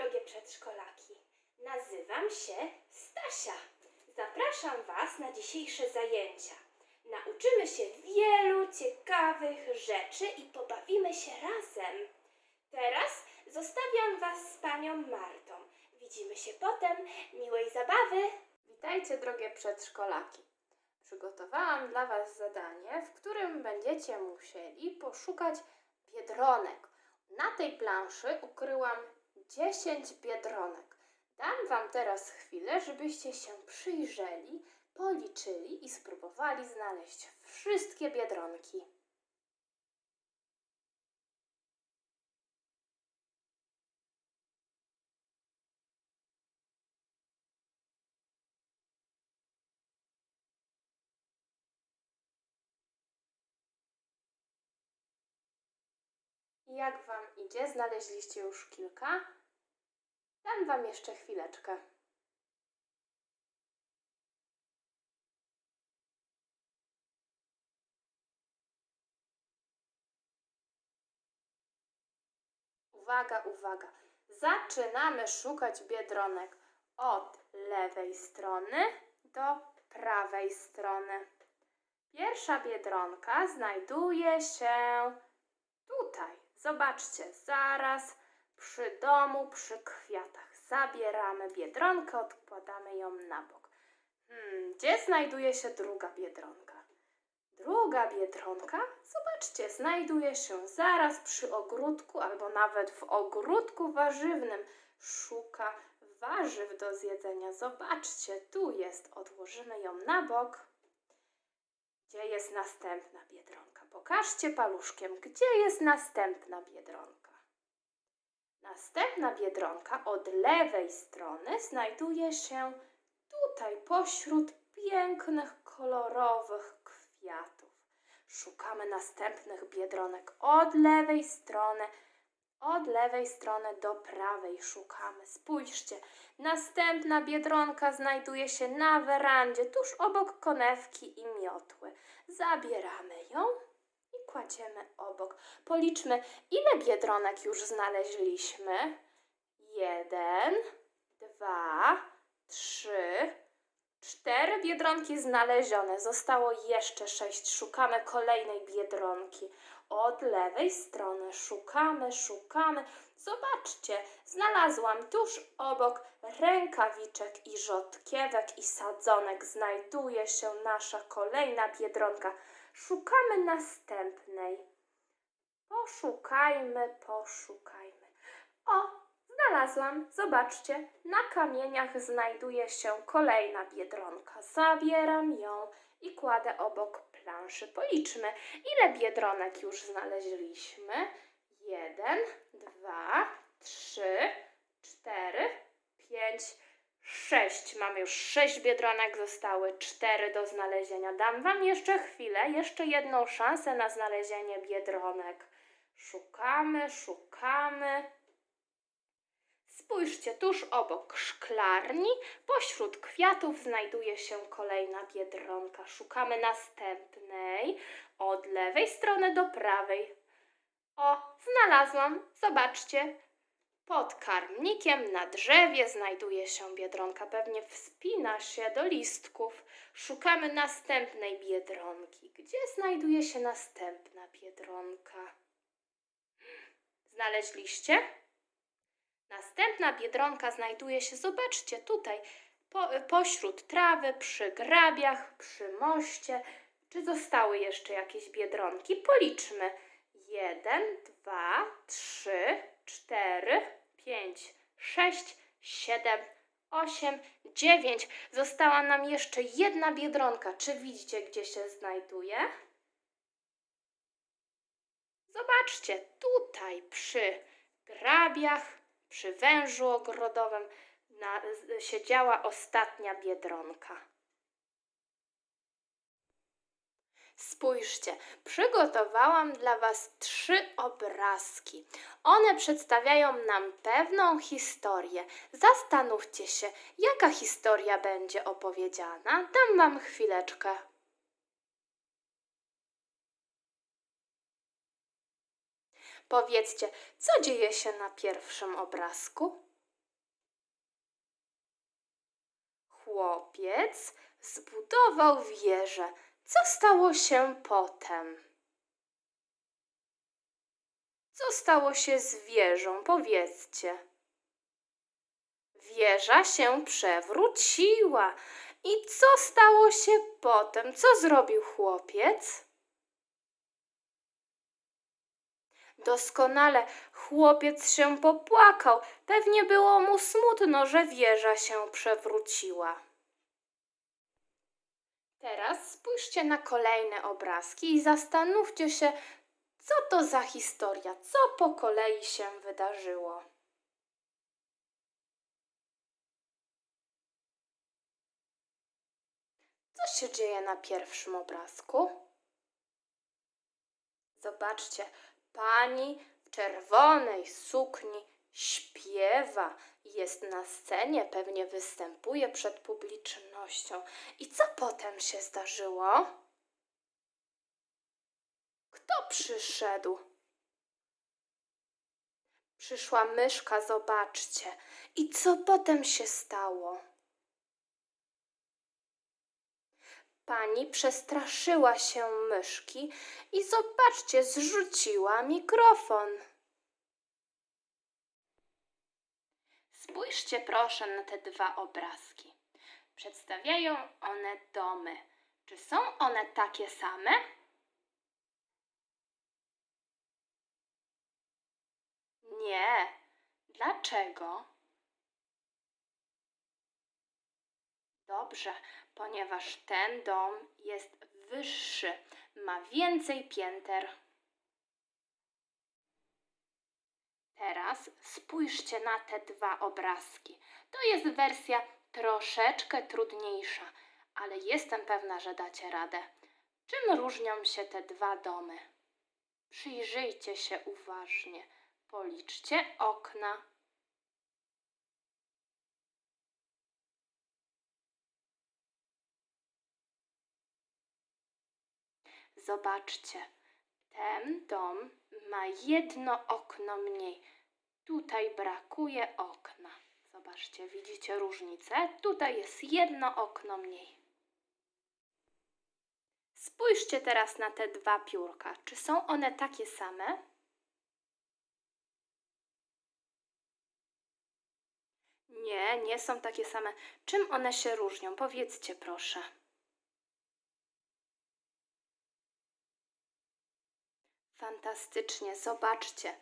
drogie przedszkolaki. Nazywam się Stasia. Zapraszam Was na dzisiejsze zajęcia. Nauczymy się wielu ciekawych rzeczy i pobawimy się razem. Teraz zostawiam Was z panią Martą. Widzimy się potem. Miłej zabawy! Witajcie, drogie przedszkolaki. Przygotowałam dla Was zadanie, w którym będziecie musieli poszukać biedronek. Na tej planszy ukryłam 10 biedronek. Dam Wam teraz chwilę, żebyście się przyjrzeli, policzyli i spróbowali znaleźć wszystkie biedronki. Jak Wam idzie? Znaleźliście już kilka? Dam Wam jeszcze chwileczkę. Uwaga, uwaga. Zaczynamy szukać biedronek od lewej strony do prawej strony. Pierwsza biedronka znajduje się Tutaj, zobaczcie, zaraz przy domu, przy kwiatach. Zabieramy biedronkę, odkładamy ją na bok. Hmm, gdzie znajduje się druga biedronka? Druga biedronka, zobaczcie, znajduje się zaraz przy ogródku albo nawet w ogródku warzywnym. Szuka warzyw do zjedzenia. Zobaczcie, tu jest, odłożymy ją na bok. Gdzie jest następna biedronka? Pokażcie paluszkiem, gdzie jest następna biedronka. Następna biedronka od lewej strony znajduje się tutaj, pośród pięknych, kolorowych kwiatów. Szukamy następnych biedronek od lewej strony. Od lewej strony do prawej szukamy. Spójrzcie, następna biedronka znajduje się na werandzie, tuż obok konewki i miotły. Zabieramy ją kładziemy obok. Policzmy, ile biedronek już znaleźliśmy. Jeden, dwa, trzy, cztery biedronki znalezione. Zostało jeszcze sześć. Szukamy kolejnej biedronki. Od lewej strony szukamy, szukamy. Zobaczcie, znalazłam tuż obok rękawiczek i rzodkiewek i sadzonek. Znajduje się nasza kolejna biedronka. Szukamy następnej. Poszukajmy, poszukajmy. O, znalazłam. Zobaczcie, na kamieniach znajduje się kolejna biedronka. Zabieram ją i kładę obok planszy. Policzmy, ile biedronek już znaleźliśmy. Jeden, dwa, trzy, cztery, pięć, sześć. Mamy już sześć biedronek, zostały cztery do znalezienia. Dam Wam jeszcze chwilę, jeszcze jedną szansę na znalezienie biedronek. Szukamy, szukamy. Spójrzcie, tuż obok szklarni, pośród kwiatów znajduje się kolejna biedronka. Szukamy następnej, od lewej strony do prawej. O, znalazłam, zobaczcie. Pod karmnikiem na drzewie znajduje się biedronka. Pewnie wspina się do listków. Szukamy następnej biedronki. Gdzie znajduje się następna biedronka? Znaleźliście? Następna biedronka znajduje się, zobaczcie, tutaj, po, pośród trawy, przy grabiach, przy moście. Czy zostały jeszcze jakieś biedronki? Policzmy. Jeden, dwa, trzy, cztery, pięć, sześć, siedem, osiem, dziewięć. Została nam jeszcze jedna biedronka. Czy widzicie, gdzie się znajduje? Zobaczcie, tutaj przy grabiach, przy wężu ogrodowym na, siedziała ostatnia biedronka. Spójrzcie, przygotowałam dla Was trzy obrazki. One przedstawiają nam pewną historię. Zastanówcie się, jaka historia będzie opowiedziana. Dam Wam chwileczkę. Powiedzcie, co dzieje się na pierwszym obrazku? Chłopiec zbudował wieżę co stało się potem? Co stało się z wieżą? Powiedzcie. Wieża się przewróciła. I co stało się potem? Co zrobił chłopiec? Doskonale, chłopiec się popłakał. Pewnie było mu smutno, że wieża się przewróciła. Teraz spójrzcie na kolejne obrazki i zastanówcie się, co to za historia, co po kolei się wydarzyło. Co się dzieje na pierwszym obrazku? Zobaczcie, pani w czerwonej sukni śpiewa, jest na scenie, pewnie występuje przed publicznością. I co potem się zdarzyło? Kto przyszedł? Przyszła myszka, zobaczcie. I co potem się stało? Pani przestraszyła się myszki i zobaczcie, zrzuciła mikrofon. Spójrzcie proszę na te dwa obrazki. Przedstawiają one domy. Czy są one takie same? Nie. Dlaczego? Dobrze, ponieważ ten dom jest wyższy, ma więcej pięter. Teraz spójrzcie na te dwa obrazki. To jest wersja troszeczkę trudniejsza, ale jestem pewna, że dacie radę. Czym różnią się te dwa domy? Przyjrzyjcie się uważnie. Policzcie okna. Zobaczcie, ten dom ma jedno okno mniej. Tutaj brakuje okna. Zobaczcie, widzicie różnicę? Tutaj jest jedno okno mniej. Spójrzcie teraz na te dwa piórka. Czy są one takie same? Nie, nie są takie same. Czym one się różnią? Powiedzcie proszę. Fantastycznie, zobaczcie.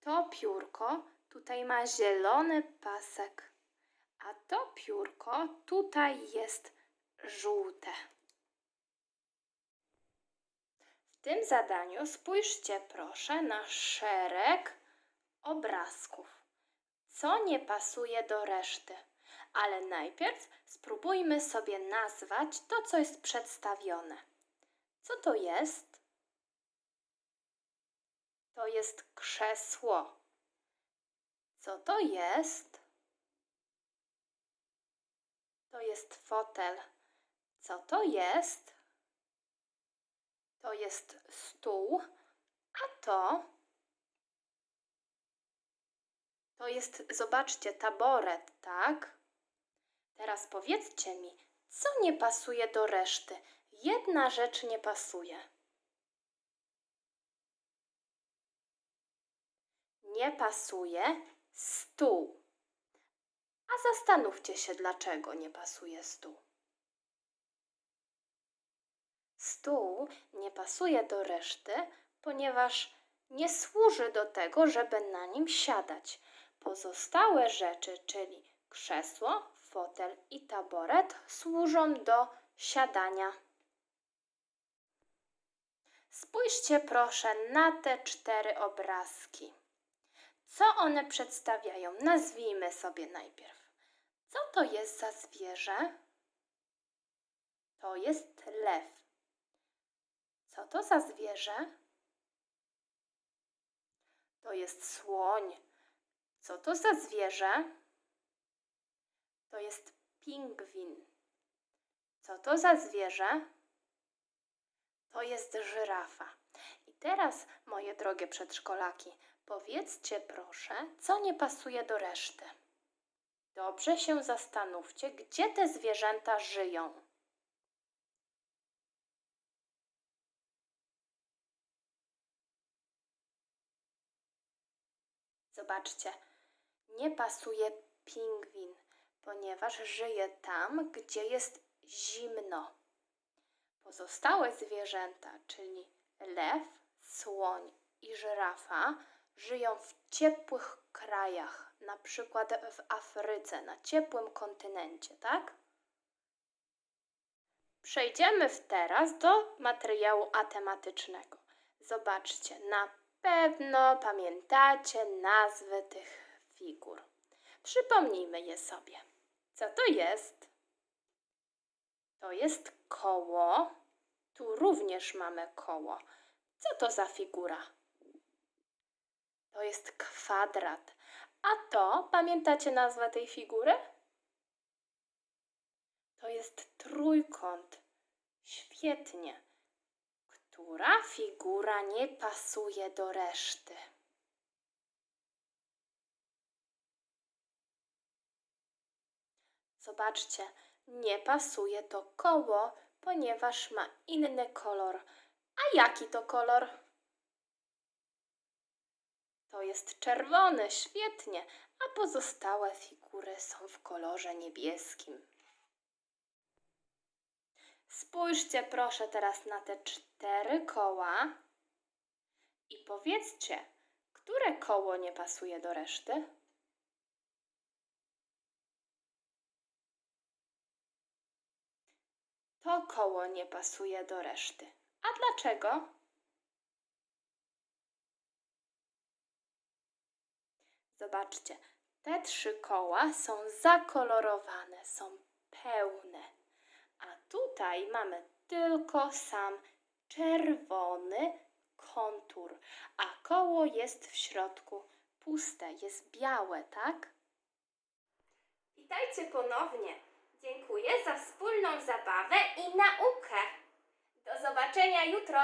To piórko tutaj ma zielony pasek, a to piórko tutaj jest żółte. W tym zadaniu spójrzcie proszę na szereg obrazków. Co nie pasuje do reszty? Ale najpierw spróbujmy sobie nazwać to, co jest przedstawione. Co to jest? To jest krzesło. Co to jest? To jest fotel. Co to jest? To jest stół. A to? To jest, zobaczcie, taboret, tak? Teraz powiedzcie mi, co nie pasuje do reszty? Jedna rzecz nie pasuje. Nie pasuje stół. A zastanówcie się, dlaczego nie pasuje stół. Stół nie pasuje do reszty, ponieważ nie służy do tego, żeby na nim siadać. Pozostałe rzeczy, czyli krzesło, fotel i taboret, służą do siadania. Spójrzcie proszę na te cztery obrazki. Co one przedstawiają? Nazwijmy sobie najpierw. Co to jest za zwierzę? To jest lew. Co to za zwierzę? To jest słoń. Co to za zwierzę? To jest pingwin. Co to za zwierzę? To jest żyrafa. I teraz, moje drogie przedszkolaki, powiedzcie proszę, co nie pasuje do reszty. Dobrze się zastanówcie, gdzie te zwierzęta żyją. Zobaczcie, nie pasuje pingwin, ponieważ żyje tam, gdzie jest zimno. Pozostałe zwierzęta, czyli lew, słoń i żyrafa, żyją w ciepłych krajach, na przykład w Afryce, na ciepłym kontynencie, tak? Przejdziemy teraz do materiału atematycznego. Zobaczcie, na pewno pamiętacie nazwy tych figur. Przypomnijmy je sobie. Co to jest? To jest koło. Tu również mamy koło. Co to za figura? To jest kwadrat. A to, pamiętacie nazwę tej figury? To jest trójkąt. Świetnie. Która figura nie pasuje do reszty? Zobaczcie, nie pasuje to koło, ponieważ ma inny kolor. A jaki to kolor? To jest czerwony, świetnie, a pozostałe figury są w kolorze niebieskim. Spójrzcie proszę teraz na te cztery koła i powiedzcie, które koło nie pasuje do reszty? To koło nie pasuje do reszty. A dlaczego? Zobaczcie, te trzy koła są zakolorowane, są pełne. A tutaj mamy tylko sam czerwony kontur, a koło jest w środku puste, jest białe, tak? Witajcie ponownie. Dziękuję za wspólną zabawę i naukę. Do zobaczenia jutro.